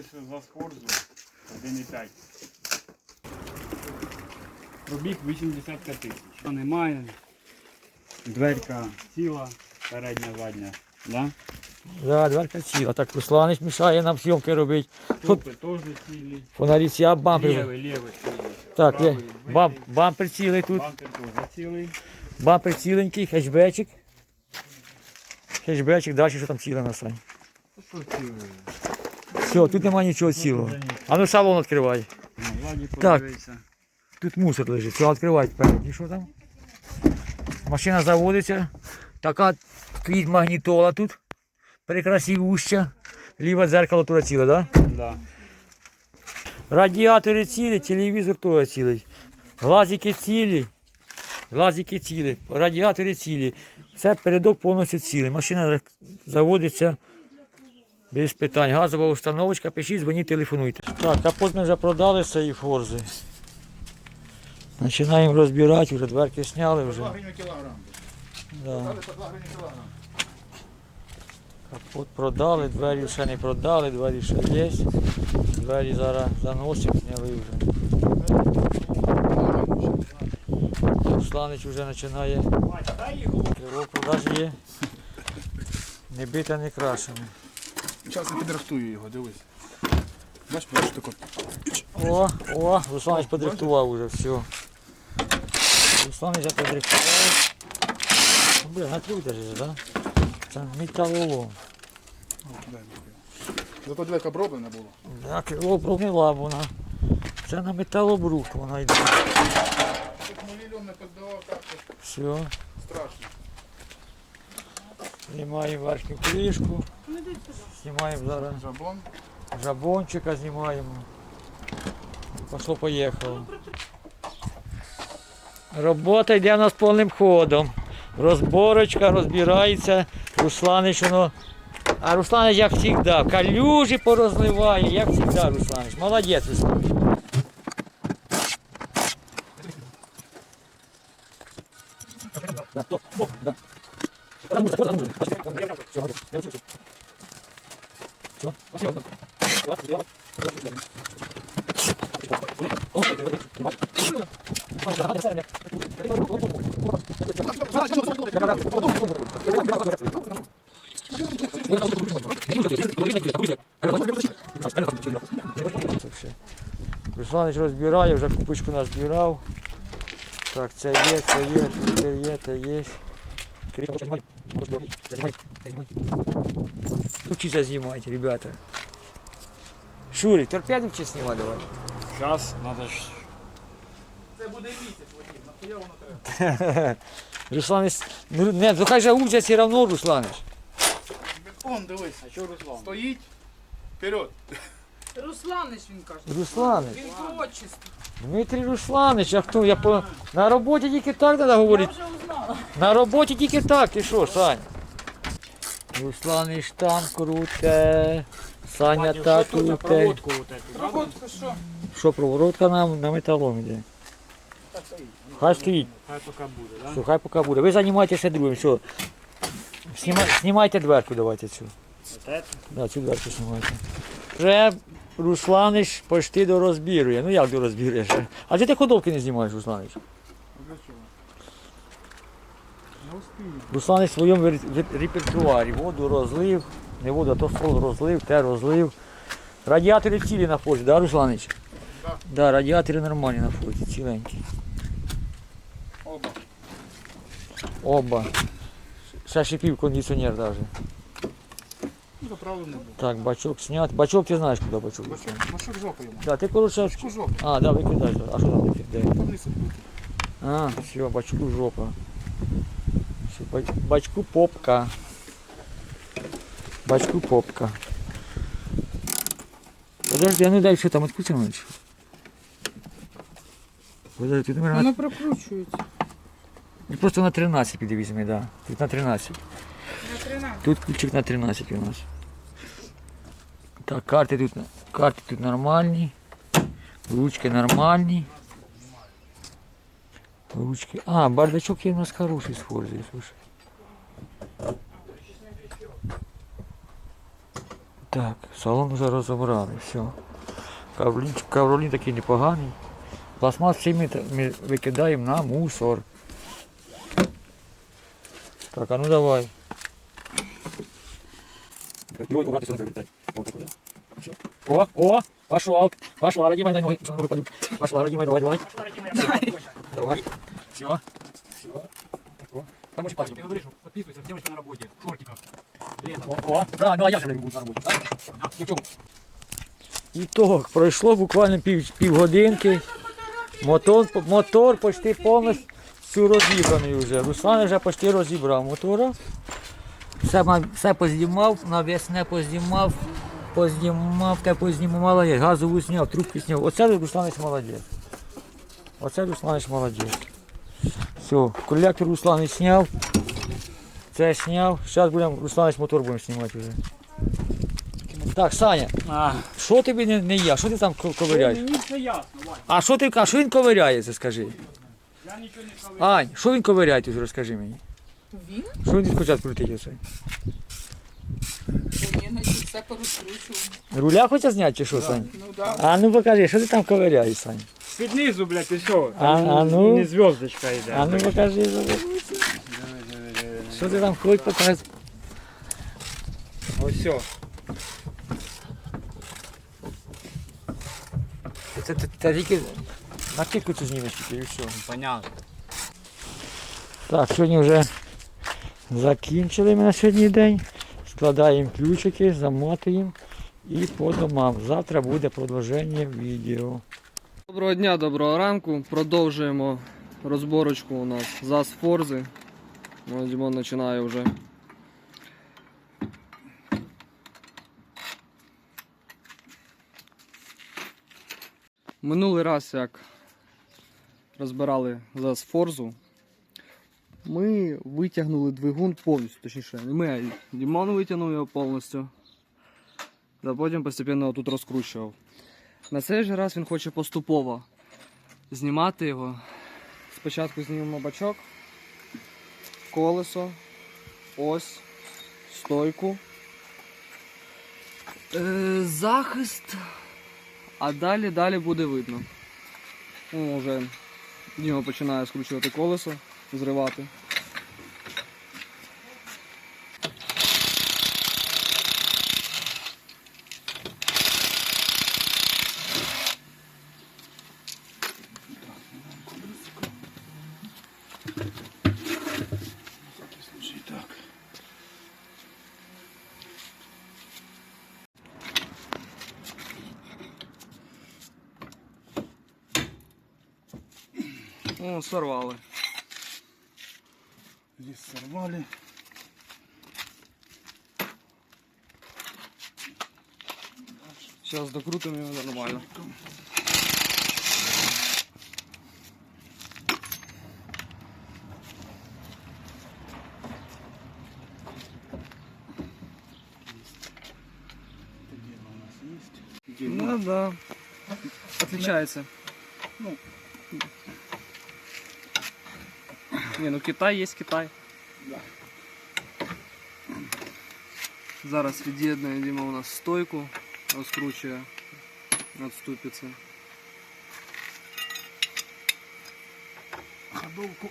Взялися за схорзу 1,5. Пробіг 85 тисяч. Немає. Дверка ціла, передня, задня. Да? Да, дверка ціла. Так Русланич мішає нам зйомки робити. Стопи теж цілі. Фонарі ці, а бампер. Лівий, лівий цілий. Так, є. Правий Бам, бампер цілий тут. Бампер теж цілий. Бампер ціленький, хетчбечик. Хетчбечик, далі що там ціле на сань. Що цілий? Все, тут немає нічого цілого. А ну салон відкривай. Так. Тут мусор лежить. Все, відкривай спереді. Що там? Машина заводиться. Така стоїть магнітола тут. Прекрасивуща. Ліве дзеркало туди ціле, так? Да? Да. Радіатори цілі, телевізор теж цілий. Глазики цілі. Глазики цілі, радіатори цілі. Все передок повністю цілий. Машина заводиться без питань. Газова установочка, пишіть, дзвоніть, телефонуйте. Так, капот ми вже продали з цієї форзи. Починаємо розбирати, вже дверки зняли вже. 2 гривні кілограм. Да. Дали по 2 гривні кілограм. Капот продали, двері ще не продали, двері ще є. Двері зараз заносимо, зняли вже. Русланич вже починає. Крило продаж є. Не бита, не крашене. Зараз я підрихтую його, дивись. Бачиш, бачиш тако. О, о, Русланич подрихтував уже, все. Русланич вже подрихтував. Ну, Бля, на трюк держиш, да? Це металолом. Мені. Зато дверка оброблена була. Да, крило промила вона. Це на металобрухт вона йде. Тут мільйон не поздавав так, Все. страшно. Знімаємо верхню кришку. Знімаємо зараз Жабон. жабончика, знімаємо. Пошло поїхало. Робота йде у нас повним ходом. Розборочка, розбирається. Русланич воно. А Русланич, як завжди, калюжі порозливає, як завжди, Русланич. Молодець, Русланич. Русланич розбирає, вже купочку назбирав. Так, це є, це є, це є, це є. Ключи знімайте, ребята. Шурик, торпеду чи знімай давай. Треба ж Це буде місяць, Вадим, нахуя воно треба? Русланич, ну не, ну хай же учать все равно, Русланич. Он, дивись, А що Руслан? стоїть, вперед. Русланич він каже. Русланич. Він по отчеству. Дмитрий Русланич, а хто? Я по... На роботі тільки так треба Я говорити. вже узнала. На роботі тільки так, ти що, Сань? Русланич там круте. Саня та круте. проводку вот эту. да? Що? Що, проворотка нам на металом іде? Хай стоїть. Хай поки буде, да? Все, хай поки буде. Ви займайтеся другим, все. Сніма... Знімайте дверку, давайте цю. Вот это. Да, цю дверку знімайте. Вже Русланич почти до розбірує. Ну як до розбіруєш? А чи ти ходовки не знімаєш, Русланич? Для чого? Не успію. Русланич в своєму реп- реп- репертуарі. Воду розлив, не воду, а то сол розлив, те розлив. Радіатори цілі на форті, да, Русланич? Да. Да, радіатори нормальні на форті, ціленькі. Оба. Оба. Ще шипів кондиціонер навіть. Заправлений був. Так, бачок снят. Бачок ти знаєш, куди бачок? Машок, машок жопа йому. Да, ти коротше. Машку жопа. А, да, викидай. А що там? Вниз відбити. А, все, бачку жопа. Все, бач- бачку попка. Бачку попка. Подожди, а ну дай, що там відкрутимо? Подожди, тут номер на... Воно прокручується. Ну, Просто на 13 підвіз ми, да. Тут на 13. На 13. Тут ключик на 13 у нас. Так, карти тут, карти тут нормальні. Ручки нормальні. Ручки. А, бардачок є у нас хороший схожий, слушай. Так. Так, салон вже розібрали, все. Кавролін, кавролін такий непоганий. Пластмас всі ми, ми викидаємо на мусор. Так, а ну давай. О, о, пошел, пошла, ради моей ноги, пошла, ради моей давай, давай. Давай, все, все. Там очень пальцем. Подписывайся, девочка на работе, в. О, о, да, ну а я же буду на так? Ну, чому? І пройшло буквально пів, півгодинки. Мотор, мотор почти повністю розібраний вже. Руслан вже почти розібрав мотора. Все, все познімав, навісне познімав, познімав, те познімав, молодець, газову зняв, трубки зняв. Оце Русланець молодець. Оце Русланець молодець. Все, колектор Русланець зняв. Це зняв. Зараз будемо Русланець мотор будемо знімати вже. Так, Саня, що тобі не, не я? Що ти там ковиряєш? мені все ясно, А що ти а що він ковиряється, скажи? Я нічого не сказав. Ань, що він ковиряє, розкажи мені. Він? Що він спочатку крутить оце? Він значить, все порозкручував. Руля хоче зняти чи що, Сань? Ну да. А ну покажи, що ти там ковиряєш, Сань? Під низу, блядь, і все. А- а ну? Не зв'язочка йде. А ну покажи. Що ти там хоч покажи? Ось все. Це, це, це тільки на кільку цю знімеш тільки і все. Понятно. Так, сьогодні вже закінчили ми на сьогодні день. Складаємо ключики, замотуємо і по домам. Завтра буде продовження відео. Доброго дня, доброго ранку. Продовжуємо розборочку у нас ЗАЗ Форзи. Ну, Дімон починає вже. Минулий раз, як розбирали ЗАЗ Форзу, ми витягнули двигун повністю, точніше, не ми, а Дімон витягнув його повністю. А потім постійно тут розкручував. На цей же раз він хоче поступово знімати його. Спочатку знімемо бачок, колесо, ось, стойку, е, захист, а далі далі буде видно. Ну, вже Діма починає скручувати колесо, зривати. О, сорвали. Сорвали. Зараз докрутимо його нормально. Ну да. Отличается. Ну. Не, ну Китай есть Китай. Зараз від'єднує Діма у нас стойку, розкручує, відступиться. Ходовку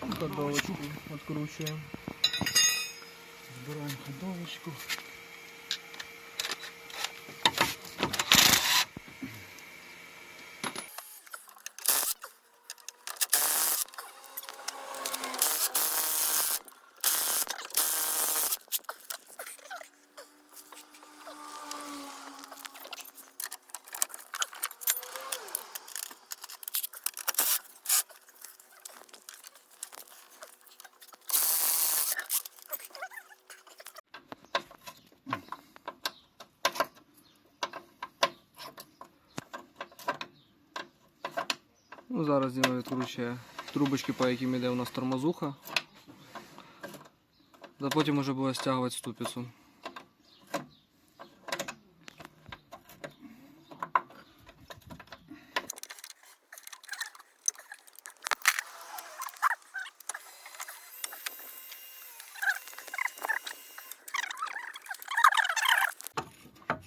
Ходовочку відкручує. збираємо ходовочку. Ну, зараз Діма відкручує трубочки, по яким йде у нас тормозуха. Да потім уже буде стягувати ступицю.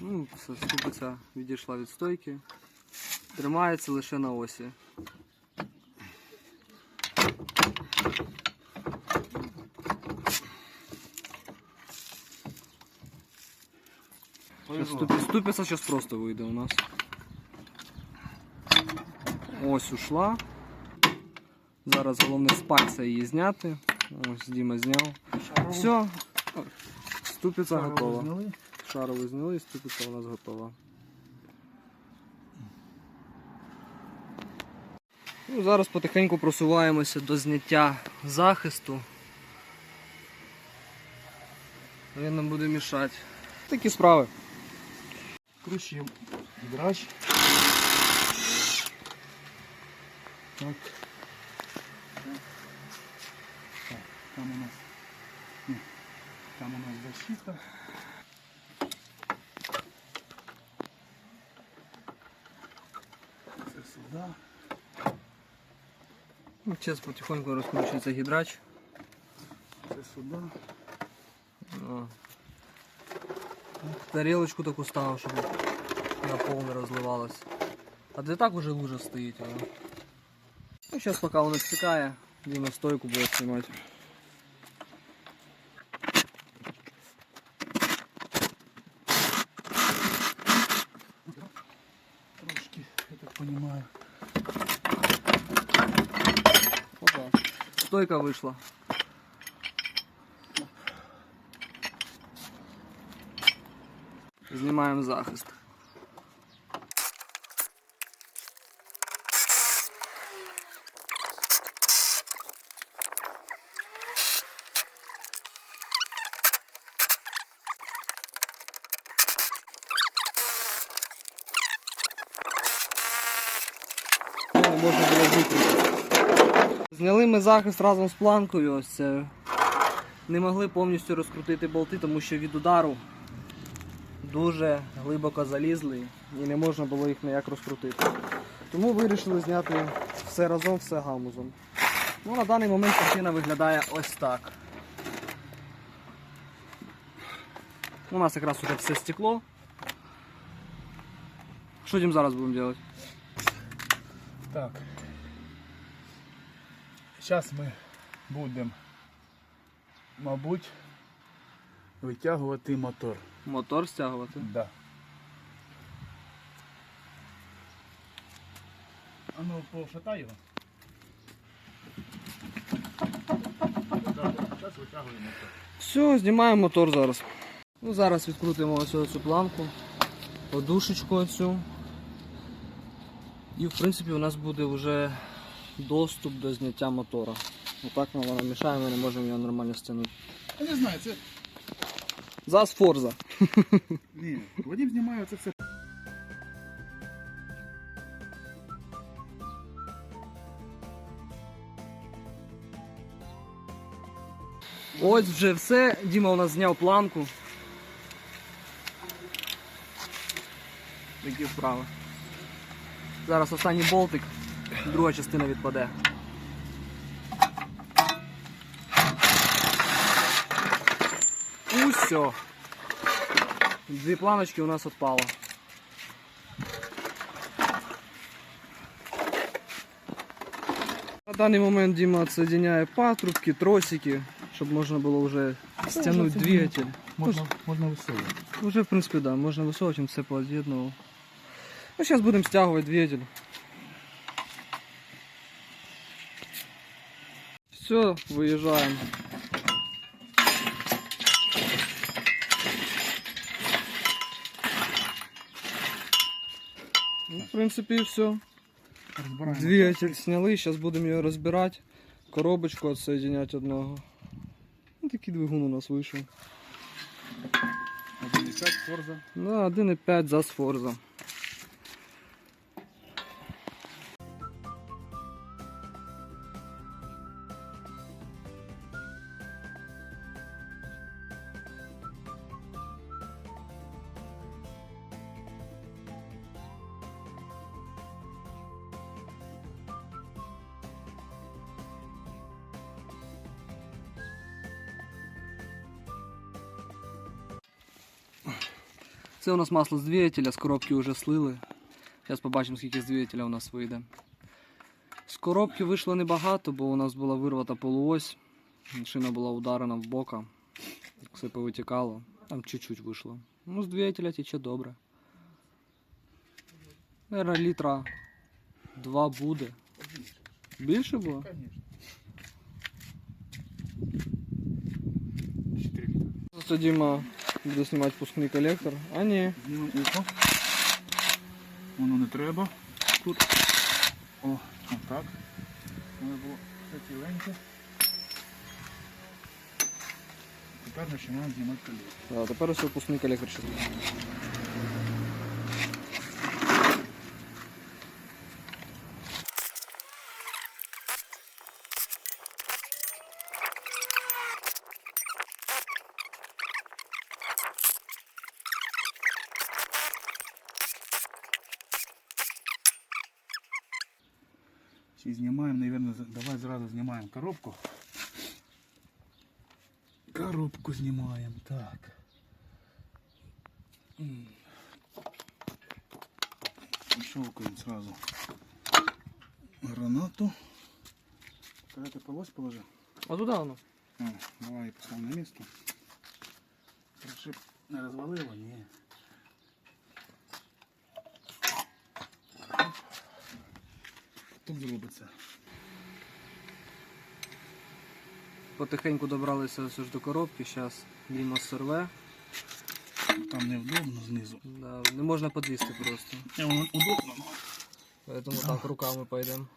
Ну, ступиця відійшла від стойки. Тримається лише на осі. Ступи- Ступиця зараз просто вийде у нас. Ось ушла. Зараз головне з пальця її зняти. Ось Діма зняв. Все. Ступиця готова. Шарову зняли, і ступиця у нас готова. Ну, зараз потихеньку просуваємося до зняття захисту. Він нам буде мішати. Такі справи. Кручим драч. Так. Так, там у нас. Ні, там у нас защита. Це сюди. Ну, Зараз потихоньку розкручується гідрач. Це сюди. О. Тарілочку таку ставив, щоб на пол не розливалось. А де так уже лужа стоїть. Вона. Ну, зараз поки воно стікає, Діма стойку буде знімати. Трошки, я так понимаю. Опа. Стойка вийшла. Знімаємо захист. Можна було. Зняли ми захист разом з планкою. Ось. Не могли повністю розкрутити болти, тому що від удару дуже глибоко залізли і не можна було їх ніяк розкрутити. Тому вирішили зняти все разом, все гамузом. Ну, на даний момент картина виглядає ось так. У нас якраз уже все стекло. Що тим зараз будемо робити? Так. Зараз ми будемо, мабуть, витягувати мотор. Мотор стягувати. Да. А ну пошатай його. Зараз витягуємо мотор. Все, знімаємо мотор зараз. Ну, зараз відкрутимо ось цю планку, подушечку оцю. І в принципі у нас буде вже доступ до зняття мотора. Отак нам вона мішає, ми не можемо його нормально стягнути. Я не знаю, це. ЗАЗ Форза. Ні, Вадим знімає це все. Ось вже все. Діма у нас зняв планку. Такі справи. Зараз останній болтик, друга частина відпаде. Усьо. Дві планочки у нас відпало. На даний момент Діма відсоединяє патрубки, тросики, щоб можна було вже стягнути двигатель. Можна, можна висовувати. Уже, в принципі, да, можна висовувати, все поод'єднував. Ну, зараз будемо стягувати двигатель. Все, виїжджаємо. Принципі, і все. Двигатель сняли, зараз будемо його розбирати. Коробочку відсоединяти одного. Ну, такий двигун у нас вийшов. 1,5 форза. Да, 1,5 за Сфорза. Це у нас масло з двигателя, з коробки вже слили. Зараз побачимо, скільки з двигателя у нас вийде. З коробки вийшло небагато, бо у нас була вирвата полуось. Шина була ударена в бока. Все повитікало. Там чуть-чуть вийшло. Ну, з двигателя тече добре. Наверное, літра два буде. Більше було? Літри. Просто Буде знімати пускний колектор. А ні. Знімемо ухо. Воно не треба. Тут. О, так. Воно було все ціленьке. Тепер починаємо знімати колектор. А, тепер ось пускний колектор ще знімаємо коробку. Коробку знімаємо, так. М. Щелкаємо сразу гранату. Когда ты полось положи. А туди воно. А, давай поставим на место. Щоб не розвалило, ні. Тут зробиться. Потихеньку добралися ось ж до коробки, зараз Діма сорве. Там невдобно знизу. Да, не можна підвісти просто. Не, воно удобно. но Поэтому так руками пойдем.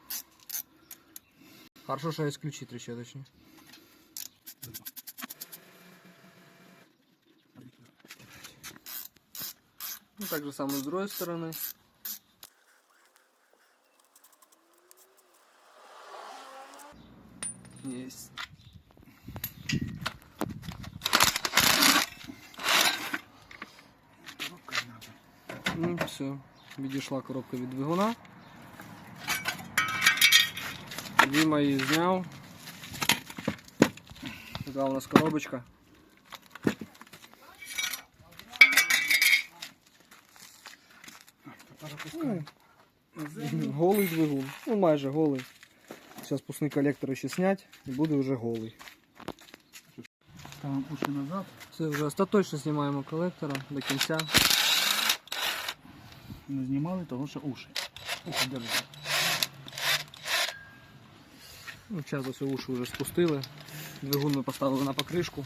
Хорошо, что есть ключи трещоточные. Ну, так же самое с другой стороны. Есть. Все. Відійшла коробка від двигуна. Діма її зняв. Така у нас коробочка. Голий двигун. Ну майже голий. Зараз пусний колектор ще снять і буде вже голий. Уші назад. Все, вже остаточно знімаємо колектора до кінця. Не знімали того, що уші. Уші держать. Ну, зараз ось уші вже спустили. Двигун ми поставили на покришку.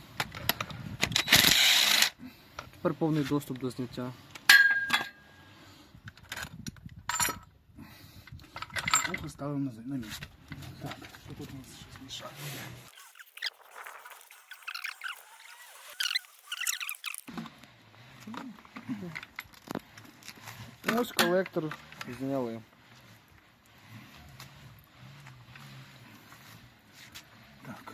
Тепер повний доступ до зняття. Ухо ставимо на, на місце. Так, що тут у нас щось мішає? Ось колектор зняли. Так.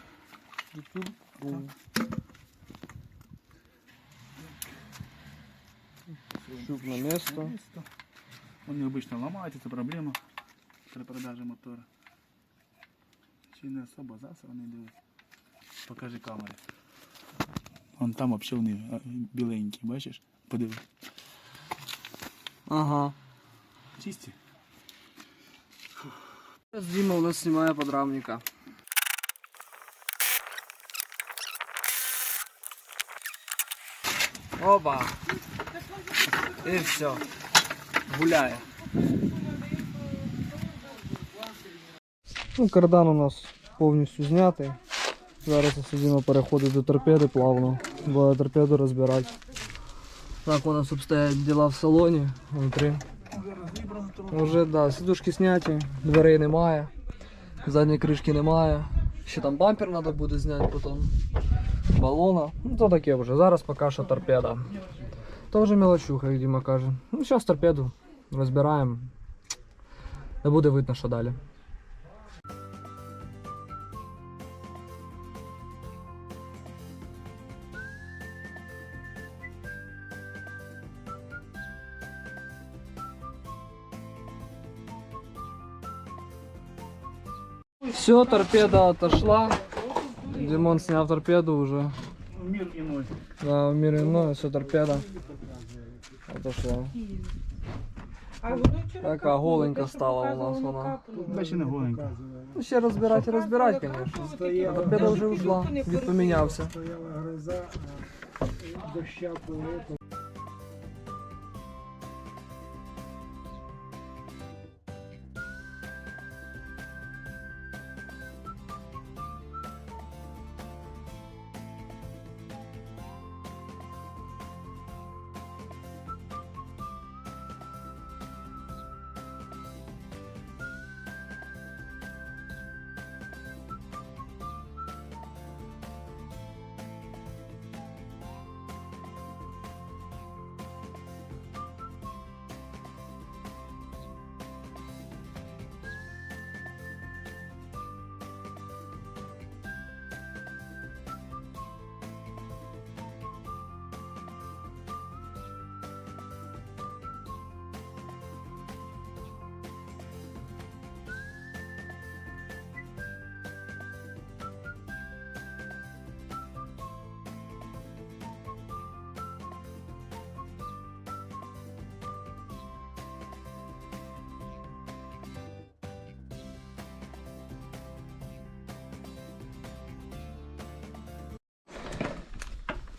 Щуп на место. Место. Вони обично ламаються, це проблема при продажі мотора. Чи не особо засраний дивись. Покажи камері. Вон там взагалі вони а, біленькі, бачиш? Подиви. Ага. Чисті? Зараз Діма у нас знімає подрамника. Опа! І все. Гуляє. Ну, кардан у нас повністю знятий. Зараз сидимо переходить до торпеди плавно. Буде торпеду розбирати. Так у нас обстоять діла в салоні внутрі. Уже да, сидушки зняті, дверей немає, задньої кришки немає. Ще там бампер треба буде зняти потім. Балона. Ну то таке вже. Зараз поки що торпеда. То вже мелочуха, як Діма каже. Ну зараз торпеду розбираємо. Не буде видно, що далі. Все, торпеда отошла. Димон снял торпеду уже. Мір іной. Да, в мире иное, все торпеда. Отошло. А воно вчора Така голенька стала у нас вона. капнуло. Не голенька. Ну, ще розбирати, розбирати, Капнуло, звісно. Торпеда вже ушла, порвало. помінявся. Доща було.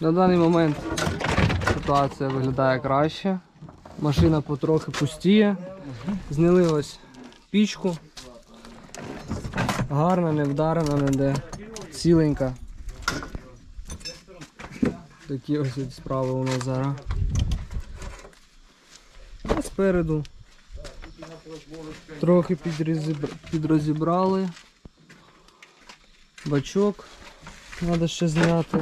На даний момент ситуація виглядає краще. Машина потрохи пустіє. Зняли ось пічку. Гарна, не вдарена ніде. Ціленька. Такі ось справи у нас зараз. А спереду. Трохи підрозібрали. Бачок. Треба ще зняти.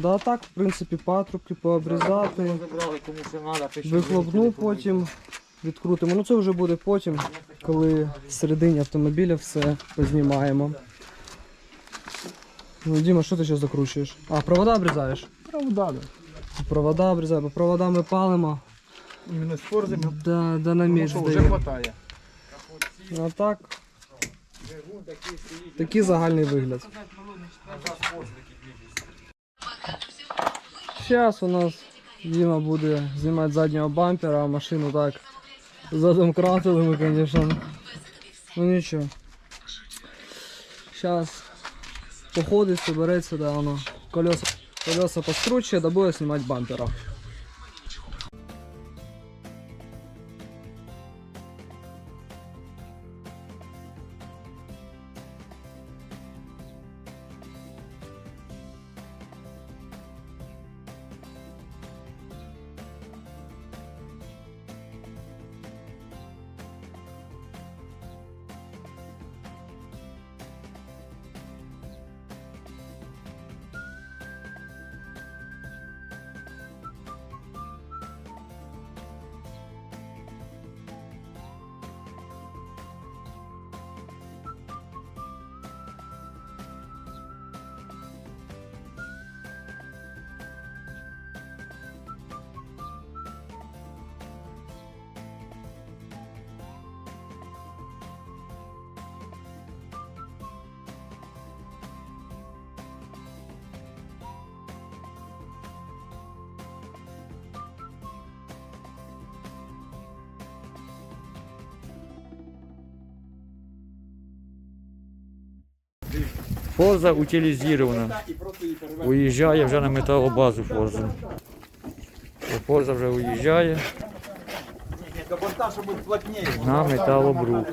Да, так, в принципі, патрубки пообрізати. Вихлопну потім, відкрутимо. Ну це вже буде потім, коли всередині автомобіля все познімаємо. Ну, Діма, що ти зараз закручуєш? А, провода обрізаєш? Правда, да. Провода обрізаємо, по проводам ми палимо. Іменно з форзами. Да, да на Ну вже хватає. А так. Такий загальний вигляд. Зараз у нас Діма буде знімати заднього бампера, а машину так задомкратили ми, звісно. Ну нічого. Зараз походить, собереться, да, воно. Колеса, колеса поскручує, да буде знімати бампера. Форза утилізована. Уїжджає вже на металобазу Форза. Форза вже уїжджає на металобрук.